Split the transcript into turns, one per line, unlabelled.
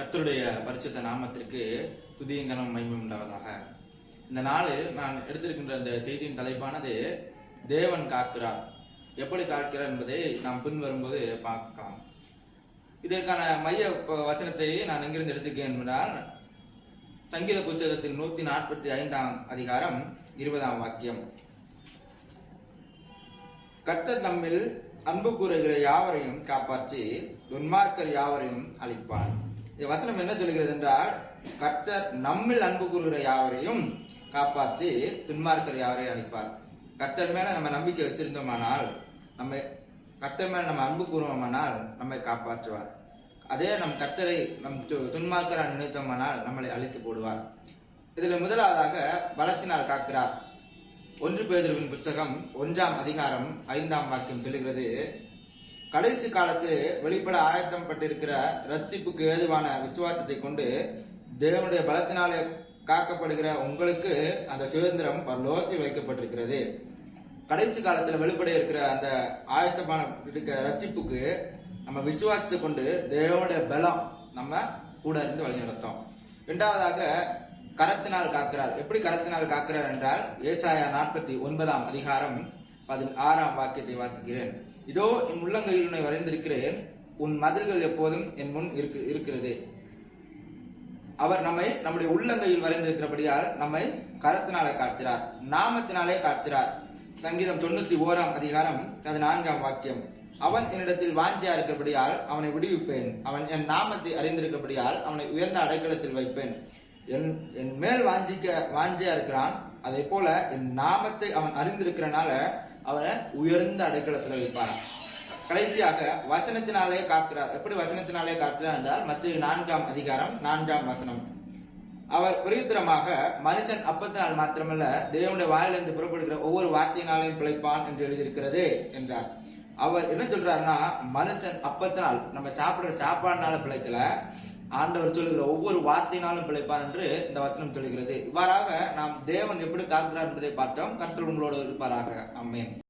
கத்தருடைய பரிசுத்த நாமத்திற்கு துதியங்கனம் மகிமை உண்டாவதாக இந்த நாள் நான் எடுத்திருக்கின்ற இந்த செய்தியின் தலைப்பானது தேவன் காக்கிறார் எப்படி காக்கிறார் என்பதை நாம் பின்வரும்போது பார்க்கலாம் இதற்கான மைய வச்சனத்தை நான் எங்கிருந்து எடுத்திருக்கேன் என்பதால் சங்கீத புத்தகத்தின் நூத்தி நாற்பத்தி ஐந்தாம் அதிகாரம் இருபதாம் வாக்கியம் கத்தர் நம்மில் அன்பு கூறுகிற யாவரையும் காப்பாற்றி துன்மார்க்கர் யாவரையும் அழிப்பார் இந்த வசனம் என்ன சொல்கிறது என்றால் கர்த்தர் நம்மில் அன்பு கூறுகிற யாவரையும் காப்பாற்றி துன்மார்க்கிற யாவரையும் அழைப்பார் கர்த்தர் மேல நம்ம நம்பிக்கை வச்சிருந்தோமானால் நம்ம கர்த்தர் மேல நம்ம அன்பு கூறுவோமானால் நம்மை காப்பாற்றுவார் அதே நம் கர்த்தரை நம் துன்மார்க்கரா நினைத்தோமானால் நம்மளை அழித்து போடுவார் இதில் முதலாவதாக பலத்தினால் காக்கிறார் ஒன்று பேதர்வின் புத்தகம் ஒன்றாம் அதிகாரம் ஐந்தாம் வாக்கியம் சொல்கிறது கடைசி காலத்து வெளிப்பட ஆயத்தம் பட்டிருக்கிற ரட்சிப்புக்கு ஏதுவான விசுவாசத்தை கொண்டு தேவனுடைய பலத்தினாலே காக்கப்படுகிற உங்களுக்கு அந்த சுதந்திரம் பரலோகத்தில் வைக்கப்பட்டிருக்கிறது கடைசி காலத்தில் வெளிப்பட இருக்கிற அந்த ஆயத்தமான இருக்கிற ரட்சிப்புக்கு நம்ம விசுவாசத்தை கொண்டு தேவனுடைய பலம் நம்ம கூட இருந்து வழிநடத்தோம் இரண்டாவதாக கரத்தினால் காக்கிறார் எப்படி கரத்தினால் காக்கிறார் என்றால் ஏசாயா நாற்பத்தி ஒன்பதாம் அதிகாரம் பதினாறாம் வாக்கியத்தை வாசிக்கிறேன் இதோ என் உள்ளங்கையில் உன்னை வரைந்திருக்கிறேன் உன் மதில்கள் எப்போதும் என் முன் இருக்கு இருக்கிறது அவர் நம்மை நம்முடைய உள்ளங்கையில் வரைந்திருக்கிறபடியால் நம்மை கரத்தினாலே காக்கிறார் நாமத்தினாலே காக்கிறார் சங்கீதம் தொண்ணூத்தி ஓராம் அதிகாரம் நான்காம் வாக்கியம் அவன் என்னிடத்தில் வாஞ்சியா இருக்கிறபடியால் அவனை விடுவிப்பேன் அவன் என் நாமத்தை அறிந்திருக்கிறபடியால் அவனை உயர்ந்த அடைக்கலத்தில் வைப்பேன் என் என் மேல் வாஞ்சிக்க வாஞ்சியா இருக்கிறான் அதே போல என் நாமத்தை அவன் அறிந்திருக்கிறனால அவரை உயர்ந்த அடைக்கலத்தில் வைப்பாராம் கடைசியாக வசனத்தினாலே காக்கிறார் எப்படி வசனத்தினாலே காக்கிறார் என்றால் மத்திய நான்காம் அதிகாரம் நான்காம் வசனம் அவர் பிரயுத்திரமாக மனுஷன் அப்பத்தினால் மாத்திரமல்ல தேவனுடைய வாயிலிருந்து புறப்படுகிற ஒவ்வொரு வார்த்தையினாலையும் பிழைப்பான் என்று எழுதியிருக்கிறது என்றார் அவர் என்ன சொல்றாருன்னா மனுஷன் அப்பத்தினால் நம்ம சாப்பிடுற சாப்பாடுனால பிழைக்கல ஆண்டவர் சொல்லுகிற ஒவ்வொரு வார்த்தையினாலும் பிழைப்பார் என்று இந்த வசனம் சொல்லுகிறது இவ்வாறாக நாம் தேவன் எப்படி காக்கிறார் என்பதை பார்த்தோம் கர்த்தர் உங்களோடு இருப்பாராக அம்மேன்